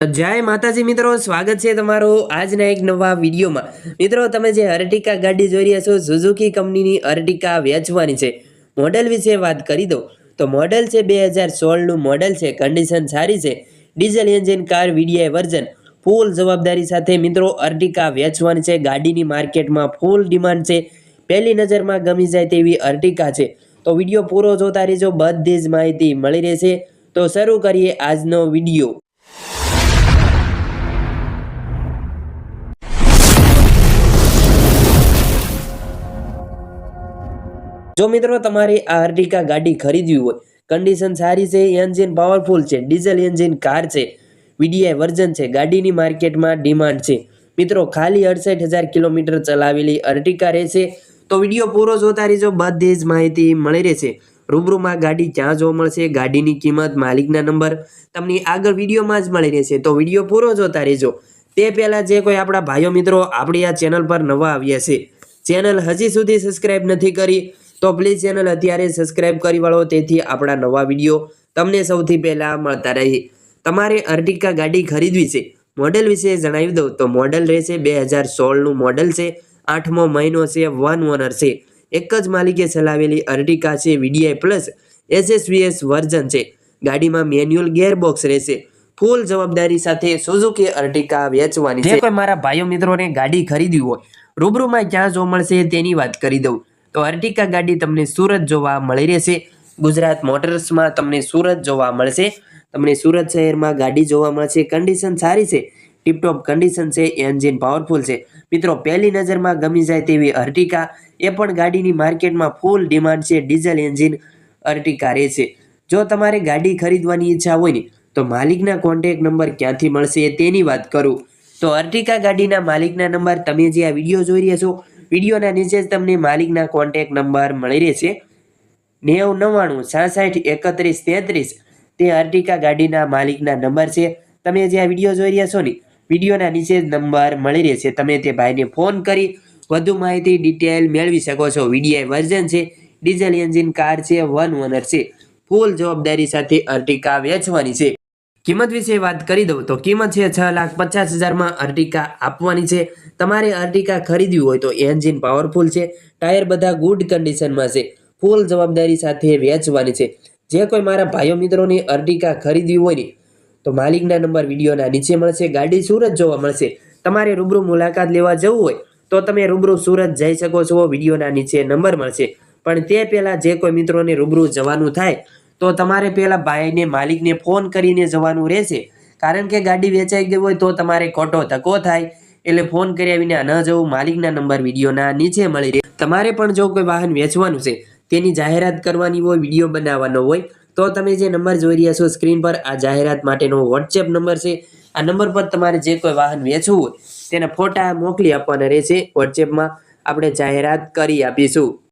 જય માતાજી મિત્રો, સ્વાગત છે તમારું આજના એક નવા વિડીયોમાં. મિત્રો, તમે જે અર્ટિકા ગાડી જોઈ રહ્યા છો સુઝુકી કંપનીની અર્ટિકા વેચવાની છે. મોડલ વિશે વાત કરી દો તો મોડલ છે બે હજાર સોળનું મોડલ છે કન્ડિશન સારી છે. Diesel engine car VDI version full જવાબદારી સાથે મિત્રો, અર્ટિકા વેચવાની છે. ગાડીની માર્કેટમાં ફૂલ ડિમાન્ડ છે. પહેલી નજરમાં ગમી જાય તેવી અર્ટિકા છે. તો વીડિયો પૂરો જોતા રહેજો, બધી જ માહિતી મળી રહેશે. તો શરૂ કરીએ આજનો વીડિયો. જો મિત્રો તમારે આ અર્ટિકા ગાડી ખરીદવી હોય કન્ડિશન સારી છે એન્જિન પાવરફુલ છે ડીઝલ એન્જિન કાર છે વીડીઆઈ વર્ઝન છે, ગાડીની માર્કેટમાં ડિમાન્ડ છે. મિત્રો, ખાલી અડસઠ હજાર કિલોમીટર ચલાવેલી અર્ટિકા રહેશે. તો વીડિયો પૂરો જોતા રહેજો, બધી જ માહિતી મળી રહેશે. રૂબરૂમાં ગાડી ક્યાં જોવા મળશે, ગાડીની કિંમત, માલિકના નંબર તમને આગળ વિડીયોમાં જ મળી રહેશે. તો વીડિયો પૂરો જોતા રહેજો. તે પહેલાં જે કોઈ આપણા ભાઈઓ મિત્રો આપણી આ ચેનલ પર નવા આવ્યા છે ચેનલ હજી સુધી સબસ્ક્રાઈબ નથી કરી તો પ્લીઝ ચેનલ અત્યારે સબસ્ક્રાઇબ કરી વાળો તેથી આપણા નવા વીડિયો તમને સૌથી પહેલાં મળતા રહે. તમારે અર્ટિકા ગાડી ખરીદવી છે. મોડેલ વિશે જણાવી દઉં તો મોડેલ રહેશે બે હજાર સોળનું મોડેલ છે. આઠમો મહિનો છે વન ઓનર છે. એક જ માલિકે ચલાવેલી અર્ટિકા છે વીડીઆઈ પ્લસ એસએસવીએસ વર્ઝન છે. ગાડીમાં મેન્યુઅલ ગેરબોક્સ રહેશે. ફૂલ જવાબદારી સાથે સુઝુકી અર્ટિકા વેચવાની છે. કોઈ મારા ભાઈઓ મિત્રોને ગાડી ખરીદવી હોય રૂબરૂમાં ક્યાં જોવા મળશે તેની વાત કરી દઉં. તો અર્ટિકા ગાડી તમને સુરત જોવા મળી રહેશે. ગુજરાત મોટર્સમાં તમને સુરત જોવા મળશે. તમને સુરત શહેરમાં ગાડી જોવા મળશે. કન્ડિશન સારી છે. ટીપટોપ કન્ડિશન છે. એન્જિન પાવરફુલ છે. મિત્રો, પહેલી નજરમાં ગમી જાય તેવી અર્ટિકા એ પણ ગાડીની માર્કેટમાં ફૂલ ડિમાન્ડ છે. ડીઝલ એન્જિન અર્ટિકા રહેશે. જો તમારે ગાડી ખરીદવાની ઈચ્છા હોય ને, તો માલિકના કોન્ટેક નંબર ક્યાંથી મળશે તેની વાત કરું. તો અર્ટિકા ગાડીના માલિકના નંબર તમે જે આ વીડિયો જોઈ રહ્યા છો વિડીયોના નીચે જ તમને માલિકના કોન્ટેક નંબર મળી રહેશે. નેવું નવ્વાણું, છાસઠ, એકત્રીસ, તેત્રીસ તે અર્ટિકા ગાડીના માલિકના નંબર છે. તમે જે આ વીડિયો જોઈ રહ્યા છો ને, વિડીયોના નીચે જ નંબર મળી રહેશે. તમે તે ભાઈને ફોન કરી વધુ માહિતી ડિટેલ મેળવી શકો છો. વીડીઆઈ વર્ઝન છે ડીઝલ એન્જિન કાર છે વન ઓનર છે. ફૂલ જવાબદારી સાથે અર્ટિકા વેચવાની છે. કિંમત વિશે વાત કરી દઉં તો કિંમત છે છ લાખ પચાસ હજારમાં અર્ટિકા આપવાની છે. તમારે અર્ટિકા ખરીદવી હોય તો એન્જિન પાવરફુલ છે. ટાયર બધા ગુડ કન્ડિશનમાં છે. ફૂલ જવાબદારી સાથે વેચવાની છે. જે કોઈ મારા ભાઈઓ મિત્રોની અર્ટિકા ખરીદવી હોય ને, તો માલિકના નંબર વિડીયોના નીચે મળશે, ગાડી સુરત જોવા મળશે. તમારે રૂબરૂ મુલાકાત લેવા જવું હોય, તો તમે રૂબરૂ સુરત જઈ શકો છો. વિડીયોના નીચે નંબર મળશે. પણ તે પહેલાં જે કોઈ મિત્રોને રૂબરૂ જવાનું થાય તો તમારે પહેલાં ભાઈને, માલિકને ફોન કરીને જવાનું રહેશે. કારણ કે ગાડી વેચાઈ ગઈ હોય તો તમારે ખોટો ધક્કો થાય. એટલે ફોન કર્યા વિના ન જવું, માલિકના નંબર વિડીયોના નીચે મળી રહે. તમારે પણ જો કોઈ વાહન વેચવાનું છે, તેની જાહેરાત કરવાની હોય, વીડિયો બનાવવાનો હોય, તો તમે જે નંબર જોઈ રહ્યા છો સ્ક્રીન પર, આ જાહેરાત માટેનો વોટ્સએપ નંબર છે. આ નંબર પર તમારે જે કોઈ વાહન વેચવું હોય, તેના ફોટા મોકલી આપવાના રહેશે. વોટ્સએપમાં આપણે જાહેરાત કરી આપીશું.